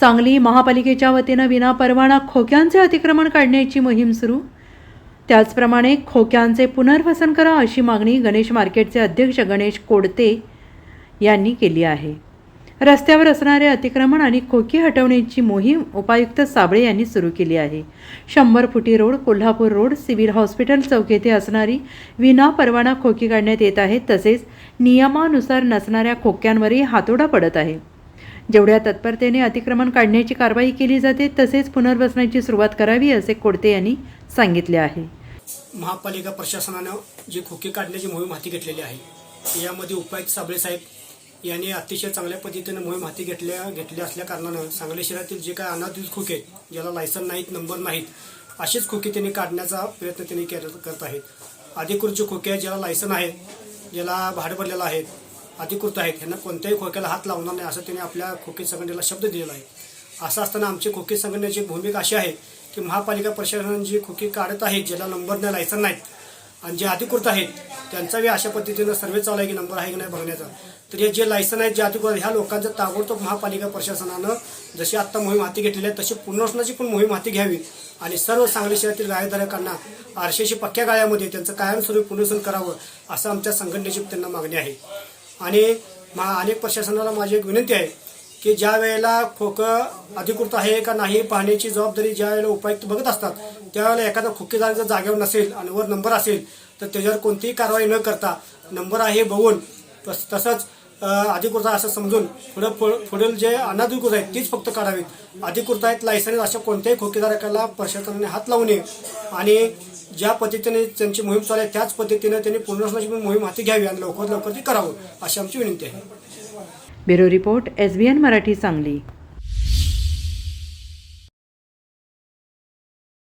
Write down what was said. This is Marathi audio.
सांगली महापालिकेच्या वतीनं विनापरवाना खोक्यांचे अतिक्रमण काढण्याची मोहीम सुरू. त्याचप्रमाणे खोक्यांचे पुनर्वसन करा अशी मागणी गणेश मार्केटचे अध्यक्ष गणेश कोडते यांनी केली आहे. रस्त्यावर असणारे अतिक्रमण आणि खोकी हटवण्याची मोहीम उपायुक्त साबळे यांनी सुरू केली आहे. शंभर फुटी road Kolhapur road civil hospital चौक येथे असणारी विनापरवाना खोकी काढण्यात येत आहे. तसेच नियमानुसार नसणाऱ्या खोक्यांवरही हातोडा पडत आहे. जेवढ्या तत्परतेने अतिक्रमण काढण्याची कारवाई केली जाते तसेच पुनर्वसनाची सुरुवात करावी असे कोडते यांनी सांगितले आहे. महापालिका प्रशासनानं जी खोकी काढण्याची मोहीम हाती घेतलेली आहे यामध्ये उपायुक्त साबळे साहेब यांनी अतिशय चांगल्या पद्धतीनं मोहीम हाती घेतल्या घेतल्या असल्या कारणानं सांगली शहरातील जे काय अनाधिकृत खोके ज्याला लायसन नाहीत नंबर नाहीत असेच खोके त्यांनी काढण्याचा प्रयत्न त्यांनी करत आहेत. अधिकृत जे खोके आहेत ज्याला लायसन आहे ज्याला भाड भरलेलं आहे अधिकृत आहेत. ह्यांना कोणत्याही खोक्याला हात लावणार नाही असं त्यांनी आपल्या खोके संघटनेला शब्द दिलेला आहे. असं असताना आमची खोके संघटनेची भूमिका अशी आहे की महापालिका प्रशासन जी खोकी काढत आहेत ज्याला नंबर नाही लायसन नाहीत आणि जे अधिकृत आहेत त्यांचा बी अशा पद्धतीनं सर्वे चालू आहे की नंबर आहे की नाही बघण्याचा. तर हे जे लायसन आहेत जे अधिकृत ह्या लोकांचा ताबडतोब महापालिका प्रशासनानं जशी आत्ता मोहीम हाती घेतलेली आहे तशी पुनर्वसनाची पण मोहीम हाती घ्यावी आणि सर्व सांगली शहरातील गायधारकांना आरशेशी पक्क्या गाळ्यामध्ये त्यांचं कायमस्वरूपी पुनर्वसन करावं असं आमच्या संघटनेची त्यांना मागणी आहे. आणि मा अनेक प्रशासनाला माझी एक विनंती आहे की ज्या वेळेला खोकं अधिकृत आहे का नाही पाहण्याची जबाबदारी ज्या वेळेला उपायुक्त बघत असतात त्यावेळेला एखादा खोकेदार जर जागेवर नसेल आणि वर नंबर असेल तर त्याच्यावर कोणतीही कारवाई न करता नंबर आहे बघून तस- तसंच अधिकृत आहे असं समजून पुढं पुढं- पुढील जे अनाधिकृत आहेत तीच फक्त काढावीत. अधिकृत आहेत लायसन्स अशा कोणत्याही खोकेदारकाला प्रशासनाने हात लावू नये. आणि ज्या पद्धतीने त्यांची मोहीम चालू आहे त्याच पद्धतीने त्यांनी पुनर्वसनाची मोहीम हाती घ्यावी आणि लवकरात लवकर ती करावं अशी आमची विनंती आहे. Bureau report S B N Marathi Sangli.